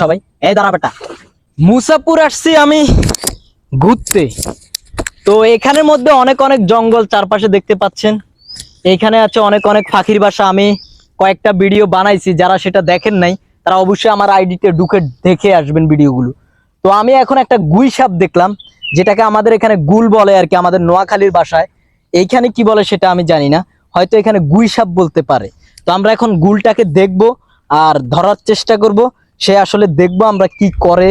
সবাই। এই দাঁড়া বেটা। মুসাপুর আসছি আমি ঘুরতে। তো এখানের মধ্যে অনেক অনেক জঙ্গল চারপাশে দেখতে পাচ্ছেন। এখানে আছে অনেক অনেক পাখির বাসা। আমি কয়েকটা ভিডিও বানাইছি, যারা সেটা দেখেন নাই, তারা অবশ্যই আমার আইডিতে ঢুকে দেখে আসবেন ভিডিওগুলো। তো আমি এখন একটা গুই সাপ দেখলাম, যেটাকে আমাদের এখানে গুল বলে আর কি, আমাদের নোয়াখালীর বাসায়। এইখানে কি বলে সেটা আমি জানি না, হয়তো এখানে গুই সাপ বলতে পারে। তো আমরা এখন গুলটাকে দেখব আর ধরার চেষ্টা করব। সে আসলে দেখব আমরা কি করে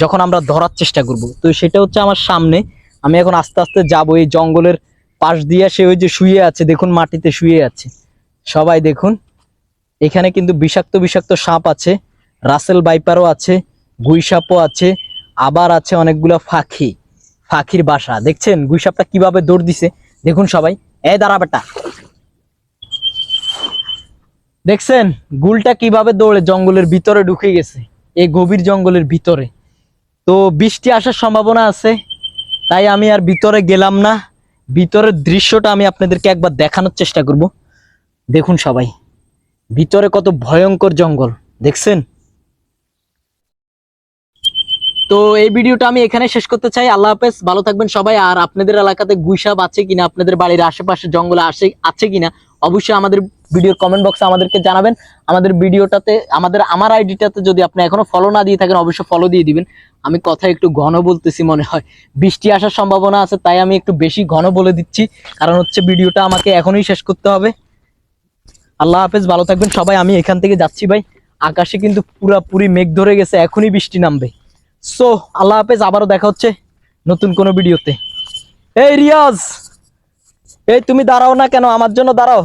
যখন আমরা ধরার চেষ্টা করব। তো সেটা হচ্ছে আমার সামনে। আমি এখন আস্তে আস্তে যাব এই জঙ্গলের পাশ দিয়ে। সে ওই যে শুয়ে আছে, দেখুন মাটিতে শুয়ে আছে। সবাই দেখুন, এখানে কিন্তু বিষাক্ত বিষাক্ত সাপ আছে, রাসেল বাইপারও আছে, গুই সাপও আছে, আবার আছে অনেকগুলো ফাঁকি, ফাঁকির বাসা। দেখছেন, গুই সাপটা কীভাবে দৌড় দিছে? দেখুন সবাই। এ দাঁড়া বেটা। দেখছেন, গুলটা কীভাবে দৌড়ে জঙ্গলের ভিতরে ঢুকে গেছে, এই গভীর জঙ্গলের ভিতরে। তো বৃষ্টি আসার সম্ভাবনা আছে, তাই আমি আর ভিতরে গেলাম না। ভিতরের দৃশ্যটা আমি আপনাদেরকে একবার দেখানোর চেষ্টা করব। দেখুন সবাই, ভিতরে কত ভয়ঙ্কর জঙ্গল, দেখছেন? তো এই ভিডিওটা আমি এখানে শেষ করতে চাই। আল্লাহ হাফেজ, ভালো থাকবেন সবাই। আর আপনাদের এলাকাতে গুইসাপ আছে কিনা, আপনাদের বাড়ির আশেপাশে জঙ্গলে আসে, আছে কিনা অবশ্যই আমাদের ভিডিওর কমেন্ট বক্সে আমাদেরকে জানাবেন। আমাদের ভিডিওটাতে আমাদের, আমার আইডিটাতে যদি আপনি এখনও ফলো না দিয়ে থাকেন, অবশ্যই ফলো দিয়ে দিবেন। আমি কথা একটু ঘন বলতেছি মনে হয়। বৃষ্টি আসার সম্ভাবনা আছে, তাই আমি একটু বেশি ঘন বলে দিচ্ছি। কারণ হচ্ছে ভিডিওটা আমাকে এখনই শেষ করতে হবে। আল্লাহ হাফেজ, ভালো থাকবেন সবাই। আমি এখান থেকে যাচ্ছি ভাই। আকাশে কিন্তু পুরাপুরি মেঘ ধরে গেছে, এখনই বৃষ্টি নামবে। সো আল্লাহ হাফেজ, আবারও দেখা হচ্ছে নতুন কোনো ভিডিওতে এই রিয়াজ! এই তুমি দাঁড়াও না কেন? আমার জন্য দাঁড়াও।